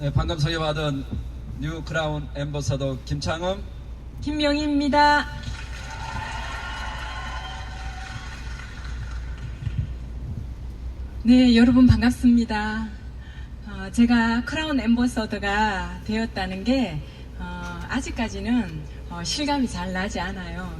네, 방금 소개받은 뉴 크라운 엠버서더 김창흠 김명희입니다. 네, 여러분 반갑습니다. 어, 제가 크라운 엠버서더가 되었다는 게 어, 아직까지는 어, 실감이 잘 나지 않아요.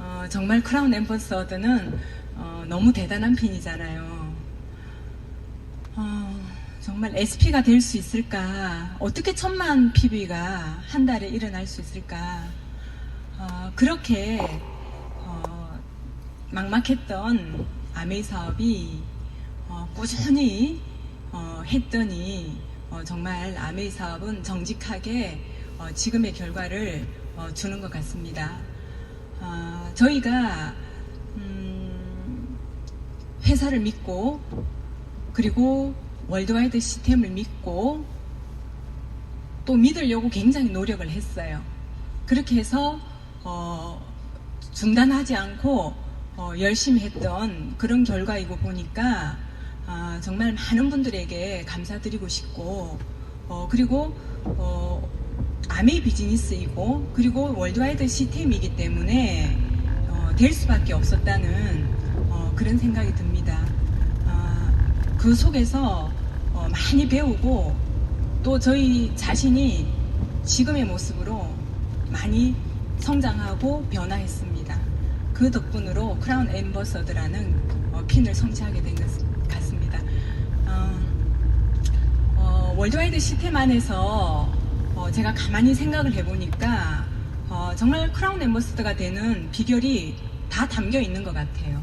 어, 정말 크라운 엠버서더는 어, 너무 대단한 핀이잖아요. 어, 정말 SP가 될 수 있을까? 어떻게 천만 PB가 한 달에 일어날 수 있을까? 어, 그렇게 어, 막막했던 아메이 사업이 어, 꾸준히 어, 했더니 어, 정말 아메이 사업은 정직하게 어, 지금의 결과를 어, 주는 것 같습니다. 어, 저희가 음, 회사를 믿고 그리고 월드와이드 시스템을 믿고 또 믿으려고 굉장히 노력을 했어요. 그렇게 해서 어, 중단하지 않고 어, 열심히 했던 그런 결과이고 보니까 아, 정말 많은 분들에게 감사드리고 싶고 어, 그리고 어, 아메이 비즈니스이고 그리고 월드와이드 시스템이기 때문에 어, 될 수밖에 없었다는 어, 그런 생각이 듭니다. 아, 그 속에서 어, 많이 배우고 또 저희 자신이 지금의 모습으로 많이 성장하고 변화했습니다. 그 덕분으로 크라운 엠버서드라는 어, 핀을 성취하게 된 것 같습니다. 어, 어, 월드와이드 시스템 안에서 어, 제가 가만히 생각을 해보니까 어, 정말 크라운 엠버서더가 되는 비결이 다 담겨 있는 것 같아요.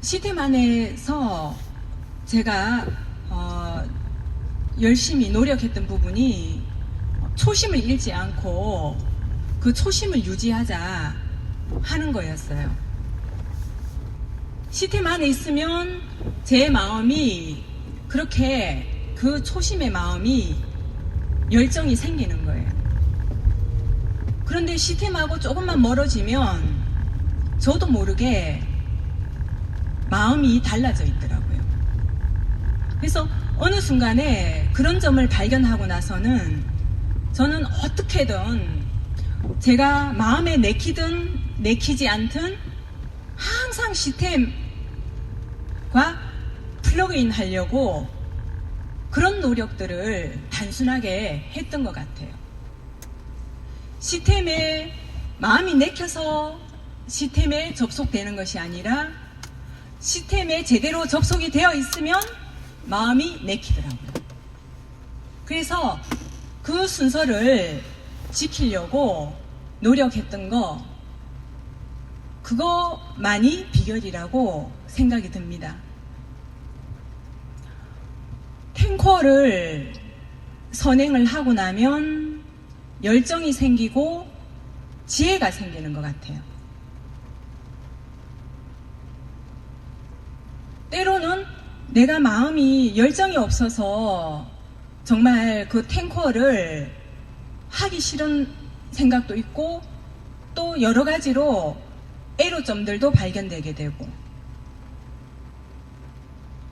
시스템 안에서 제가 어, 열심히 노력했던 부분이 초심을 잃지 않고 그 초심을 유지하자 하는 거였어요. 시스템 안에 있으면 제 마음이 그렇게 그 초심의 마음이 열정이 생기는 거예요. 그런데 시스템하고 조금만 멀어지면 저도 모르게 마음이 달라져 있더라고요. 그래서 어느 순간에 그런 점을 발견하고 나서는 저는 어떻게든 제가 마음에 내키든 내키지 않든 항상 시스템과 플러그인 하려고 그런 노력들을 단순하게 했던 것 같아요. 시스템에 마음이 내켜서 시스템에 접속되는 것이 아니라 시스템에 제대로 접속이 되어 있으면 마음이 내키더라고요. 그래서 그 순서를 지키려고 노력했던 거, 그거만이 비결이라고 생각이 듭니다. 탱커를 선행을 하고 나면 열정이 생기고 지혜가 생기는 것 같아요. 때로는 내가 마음이 열정이 없어서 정말 그 탱커를 하기 싫은 생각도 있고 또 여러 가지로 애로점들도 발견되게 되고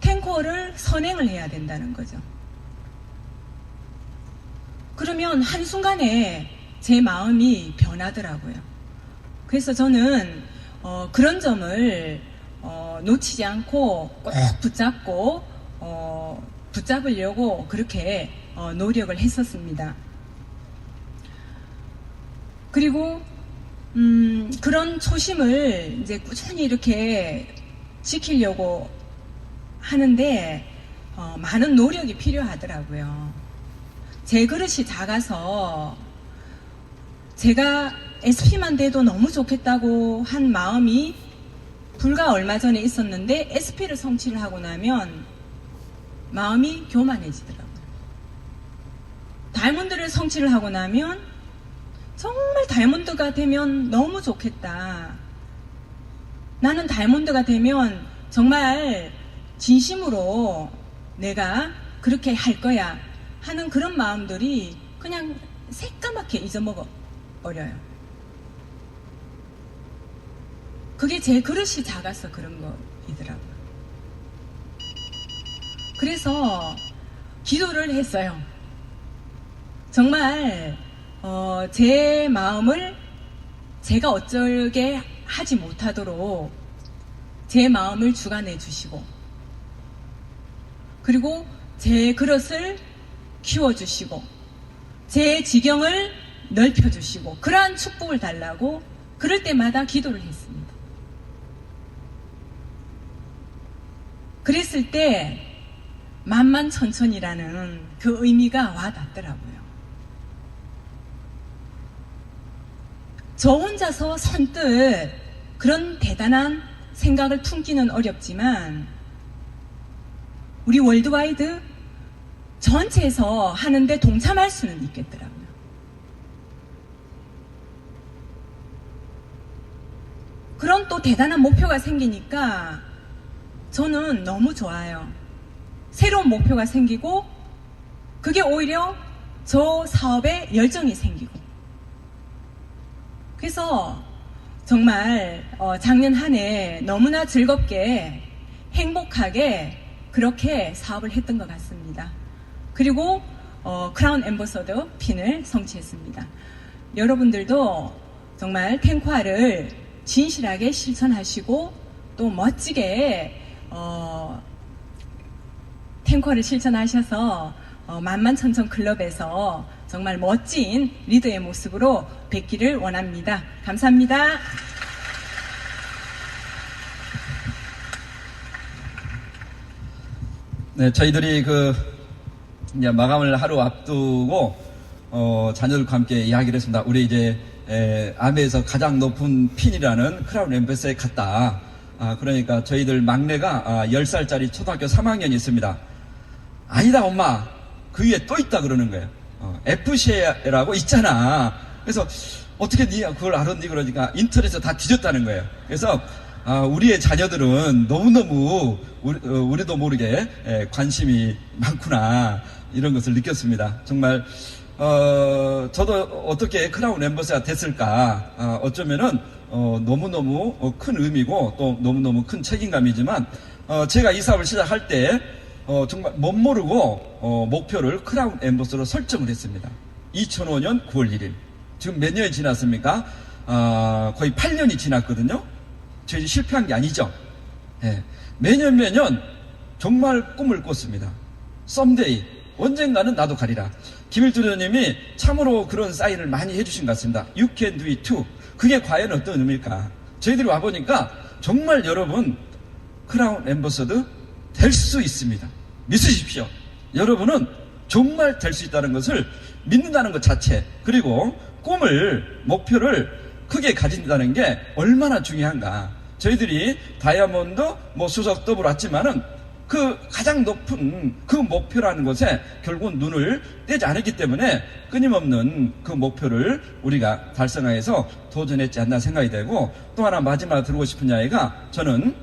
탱커를 선행을 해야 된다는 거죠. 그러면 한순간에 제 마음이 변하더라고요. 그래서 저는 어, 그런 점을 어, 놓치지 않고 꼭 붙잡고 어, 붙잡으려고 그렇게 어, 노력을 했었습니다. 그리고 음, 그런 초심을 이제 꾸준히 이렇게 지키려고 하는데 어, 많은 노력이 필요하더라고요. 제 그릇이 작아서 제가 SP만 돼도 너무 좋겠다고 한 마음이 불과 얼마 전에 있었는데 SP를 성취를 하고 나면 마음이 교만해지더라고요. 다이몬드를 성취를 하고 나면 정말 다이몬드가 되면 너무 좋겠다. 나는 다이몬드가 되면 정말 진심으로 내가 그렇게 할 거야 하는 그런 마음들이 그냥 새까맣게 잊어먹어 버려요. 그게 제 그릇이 작아서 그런 거이더라고요. 그래서 기도를 했어요. 정말 어, 제 마음을 제가 어쩌게 하지 못하도록 제 마음을 주관해 주시고 그리고 제 그릇을 키워 주시고 제 지경을 넓혀 주시고 그러한 축복을 달라고 그럴 때마다 기도를 했습니다. 그랬을 때 만만천천이라는 그 의미가 와 닿더라고요. 저 혼자서 선뜻 그런 대단한 생각을 품기는 어렵지만 우리 월드와이드 전체에서 하는데 동참할 수는 있겠더라고요. 그런 또 대단한 목표가 생기니까 저는 너무 좋아요. 새로운 목표가 생기고 그게 오히려 저 사업에 열정이 생기고 그래서 정말 어, 작년 한 해 너무나 즐겁게 행복하게 그렇게 사업을 했던 것 같습니다. 그리고 어, 크라운 엠버서더 핀을 성취했습니다. 여러분들도 정말 탱화를 진실하게 실천하시고 또 멋지게 어, 탱커를 실천하셔서 어, 만만천천 클럽에서 정말 멋진 리더의 모습으로 뵙기를 원합니다. 감사합니다. 네, 저희들이 그 이제 마감을 하루 앞두고 어, 자녀들과 함께 이야기를 했습니다. 우리 이제 에, 아메에서 가장 높은 핀이라는 크라운 엠베스에 갔다. 아, 그러니까 저희들 막내가 아, 10살짜리 초등학교 3학년이 있습니다. 아니다, 엄마. 그 위에 또 있다 그러는 거예요. 어, FCA라고 있잖아. 그래서 어떻게 니 그걸 알았니? 그러니까 인터넷에 다 뒤졌다는 거예요. 그래서 아, 우리의 자녀들은 너무너무 우리, 도 모르게 에, 관심이 많구나 이런 것을 느꼈습니다. 정말 어, 저도 어떻게 크라운 엠버스가 됐을까 아, 어쩌면은 어, 너무너무 어, 큰 의미고 또 너무너무 큰 책임감이지만 어, 제가 이 사업을 시작할 때 어, 정말 못 모르고 어, 목표를 크라운 엠버스로 설정을 했습니다. 2005년 9월 1일. 지금 몇 년이 지났습니까? 아, 거의 8년이 지났거든요. 저희 실패한 게 아니죠. 예. 매년 매년 정말 꿈을 꿨습니다. 썸데이 언젠가는 나도 가리라. 김일두 의원님이 참으로 그런 사인을 많이 해주신 것 같습니다. You can do it too. 그게 과연 어떤 의미일까? 저희들이 와보니까 정말 여러분 크라운 엠버서드 될 수 있습니다. 믿으십시오. 여러분은 정말 될 수 있다는 것을 믿는다는 것 자체 그리고 꿈을 목표를 크게 가진다는 게 얼마나 중요한가. 저희들이 다이아몬드 뭐 수석 더블 왔지만은 그 가장 높은 그 목표라는 것에 결국 눈을 떼지 않았기 때문에 끊임없는 그 목표를 우리가 달성하여서 도전했지 않나 생각이 되고 또 하나 마지막 들고 싶은 이야기가 저는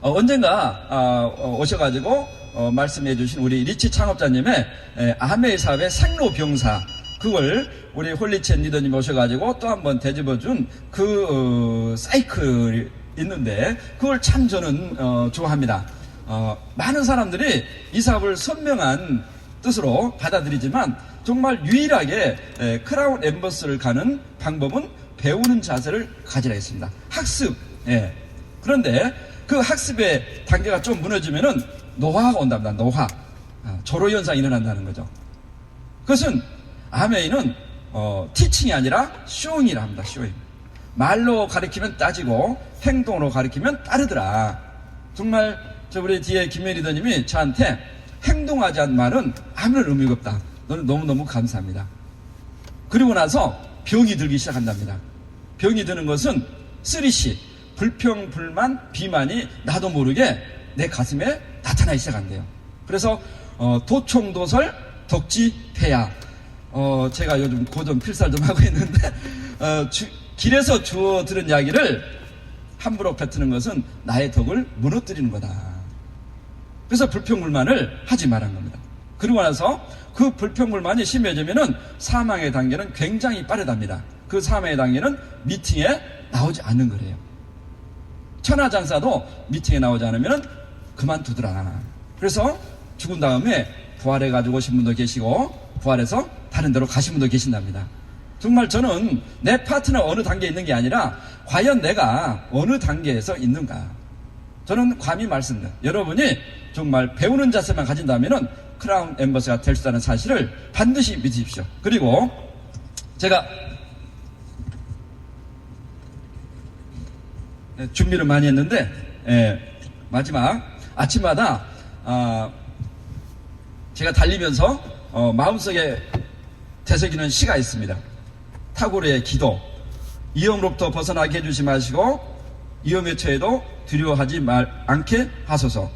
어, 언젠가 아, 어, 오셔가지고 어, 말씀해 주신 우리 리치 창업자님의 에, 아메 사업의 생로병사 그걸 우리 홀리첸 리더님 오셔가지고 또 한번 되짚어 준 그 어, 사이클이 있는데 그걸 참 저는 어, 좋아합니다. 어, 많은 사람들이 이 사업을 선명한 뜻으로 받아들이지만 정말 유일하게 에, 크라운 엠버스를 가는 방법은 배우는 자세를 가지라 했습니다. 학습. 예. 그런데 그 학습의 단계가 좀 무너지면은 노화가 온답니다. 노화. 아, 조로 현상이 일어난다는 거죠. 그것은 아메이는 어, 티칭이 아니라 쇼잉이라 합니다. 쇼잉. 말로 가리키면 따지고 행동으로 가리키면 따르더라. 정말 저 우리 뒤에 김현 리더님이 저한테 행동하지 않은 말은 아무런 의미가 없다. 너는 너무너무 감사합니다. 그리고 나서 병이 들기 시작한답니다. 병이 드는 것은 쓰리시 불평, 불만, 비만이 나도 모르게 내 가슴에 나타나기 시작한대요. 그래서 어, 도총도설, 덕지, 폐야. 어, 제가 요즘 고전 필살 좀 하고 있는데 어, 주- 길에서 주워 들은 이야기를 함부로 뱉는 것은 나의 덕을 무너뜨리는 거다. 그래서 불평불만을 하지 말한 겁니다. 그리고 나서 그 불평불만이 심해지면은 사망의 단계는 굉장히 빠르답니다. 그 사망의 단계는 미팅에 나오지 않는 거래요. 천하장사도 미팅에 나오지 않으면 그만두더라. 그래서 죽은 다음에 부활해 가지고 오신 분도 계시고 부활해서 다른 데로 가신 분도 계신답니다. 정말 저는 내 파트너 어느 단계에 있는 게 아니라 과연 내가 어느 단계에서 있는가. 저는 감히 말씀드립니다. 여러분이 정말 배우는 자세만 가진다면은 크라운 엠버스가 될 수 있다는 사실을 반드시 믿으십시오. 그리고 제가 네, 준비를 많이 했는데 예, 마지막 아침마다 아, 제가 달리면서 어, 마음속에 되새기는 시가 있습니다. 탁월의 기도 위험으로부터 벗어나게 해주지 마시고 위험에 처해도 두려워하지 말 않게 하소서.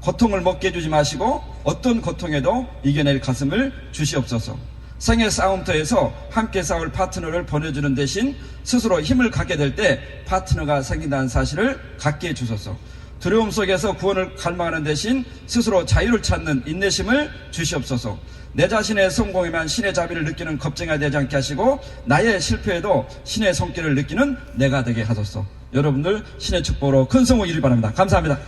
고통을 먹게 해주지 마시고 어떤 고통에도 이겨낼 가슴을 주시옵소서. 생의 싸움터에서 함께 싸울 파트너를 보내주는 대신 스스로 힘을 갖게 될 때 파트너가 생긴다는 사실을 갖게 해주소서. 두려움 속에서 구원을 갈망하는 대신 스스로 자유를 찾는 인내심을 주시옵소서. 내 자신의 성공에만 신의 자비를 느끼는 겁쟁이가 되지 않게 하시고 나의 실패에도 신의 손길을 느끼는 내가 되게 하소서 여러분들 신의 축복으로 큰 성공 이루기 바랍니다. 감사합니다